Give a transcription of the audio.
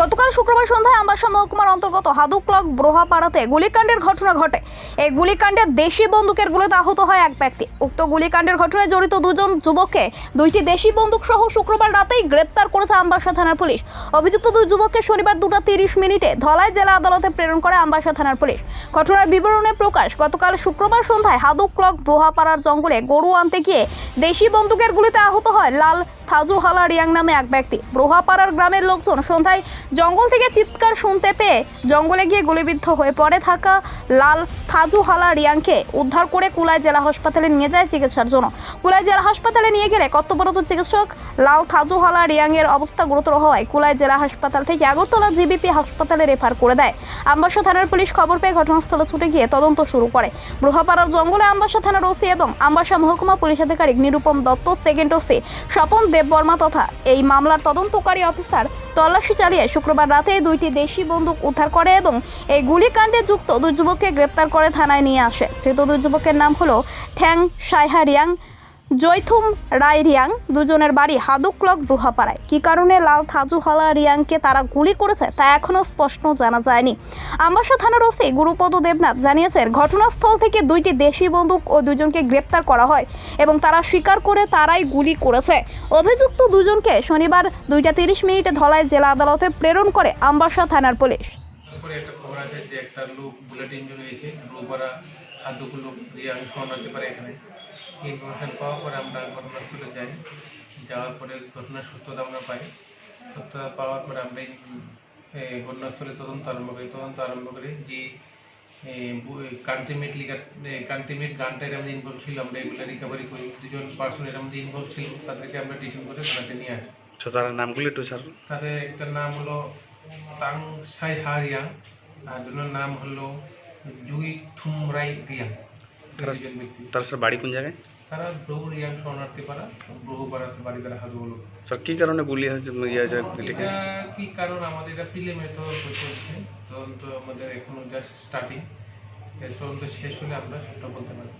গতকাল শুক্রবার সন্ধ্যায় আমবাসা মহকুমার অন্তর্গত হাদুক ব্লক ব্রোহাপাড়াতে গুলিকাণ্ডের ঘটনা ঘটে। এই গুলিকাণ্ডে দেশি বন্দুকের গুলিতে আহত হয় এক ব্যক্তি। উক্ত গুলিকাণ্ডের ঘটনায় জড়িত দুজন যুবককে দুইটি দেশি বন্দুক সহ শুক্রবার রাতেই গ্রেপ্তার করেছে আমবাসা থানার পুলিশ। অভিযুক্ত দুই যুবককে শনিবার দুটা তিরিশ মিনিটে ধলাই জেলা আদালতে প্রেরণ করে আমবাসা থানার পুলিশ। ঘটনার বিবরণে প্রকাশ, গতকাল শুক্রবার সন্ধ্যায় হাদুক ব্লক ব্রোহাপাড়ার জঙ্গলে গরু আনতে গিয়ে দেশি বন্দুকের গুলিতে আহত হয় লাল থাজুহালা রিয়াং নামে এক ব্যক্তি। ব্রোহাপাড়ার গ্রামের লোকজন সন্ধ্যায় জঙ্গল থেকে চিৎকার শুনতে পেয়ে জঙ্গলে গিয়ে গুলিবিদ্ধ হয়ে পড়ে থাকা লাল থাজুহালা রিয়াংকে উদ্ধার করে কুলাই জেলা হাসপাতালে নিয়ে যায় চিকিৎসার জন্য। কুলাই জেলা হাসপাতালে নিয়ে গেলে কর্তব্যরত চিকিৎসক লাল থাজুহালা রিয়াংয়ের অবস্থা গুরুতর হওয়ায় কুলাই জেলা হাসপাতাল থেকে আগরতলা জিবিপি হাসপাতালে রেফার করে দেয়। আমবাসা থানার পুলিশ খবর পেয়ে ঘটনাস্থলে ছুটে গিয়ে তদন্ত শুরু করে। ব্রোহাপাড়ার জঙ্গলে আমবাসা থানার ওসি এবং আমবাসা মহকুমা পুলিশ আধিকারিক নিরুপম দত্ত, সেকেন্ড ওসি স্বপন দেববর্মা তথা এই মামলার তদন্তকারী অফিসার তল্লাশি চালিয়ে শুক্রবার রাতে দুইটি দেশি বন্দুক উদ্ধার করে এবং এই গুলিকাণ্ডে যুক্ত দুই যুবককে গ্রেপ্তার করে থানায় নিয়ে আসে। ধৃত দুই যুবকের নাম হলো ঠ্যাং সাইহা রিয়াং জৈথুম রায় রিয়াং দুজনের বাড়ি হাদুকলক ব্রুহাপাড়ায় কী কারণে লাল থাজুহালা রিয়াংকে তারা গুলি করেছে তা এখনও স্পষ্ট জানা যায়নি। আমবাসা থানার ওসি গুরুপদ দেবনাথ জানিয়েছেন, ঘটনাস্থল থেকে দুইটি দেশি বন্দুক ও দুজনকে গ্রেপ্তার করা হয় এবং তারা স্বীকার করে তারাই গুলি করেছে। অভিযুক্ত দুজনকে শনিবার দুইটা তিরিশ মিনিটে ধলাই জেলা আদালতে প্রেরণ করে আমবাসা থানার পুলিশ। একটা খবর আছে যে একটা লোক বুলেট ইঞ্জুরি হয়েছে লোক রিয়াং পারে এখানে। ইনফরমেশন পাওয়ার পরে আমরা ঘটনাস্থলে যাই। যাওয়ার পরে ঘটনার সত্যতা আমরা পাই। সত্যতা পাওয়ার পরে আমরা ঘটনাস্থলে তদন্ত আরম্ভ করি। তদন্ত আরম্ভ করি যে কান্ট্রিমেট লিগার কান্ট্রিমেট গানটার আমাদের ইনভলভ ছিল আমরা এগুলো রিকভারি করি। দুজন পার্সনের আমাদের ইনভলভ ছিল তাদেরকে আমরা ডিটেন করে থানাতে নিয়ে আসি। আচ্ছা তার নামগুলো একটু স্যার? তাদের একটা নাম হলো তাং সাই হারিয়া আর দুজনের নাম হলো জুই থুমরাই রিয়াং। তারা- দুজন ব্যক্তি তার স্যার বাড়ি কোন জায়গায় তারা ব্রহু রিয়াং শরণার্থী পাড়া ব্রহু পাড়াতে বাড়ি তারা হাজু হলো স্যার কী কারণে গুলি হয়েছে ইয়ে হয়েছে এটাকে এটা কি কারণ আমাদের এটা প্রিলিমিনারি তদন্ত চলছে তদন্ত আমাদের এখনও জাস্ট স্টার্টিং এর তদন্ত শেষ হলে আমরা সেটা বলতে পারি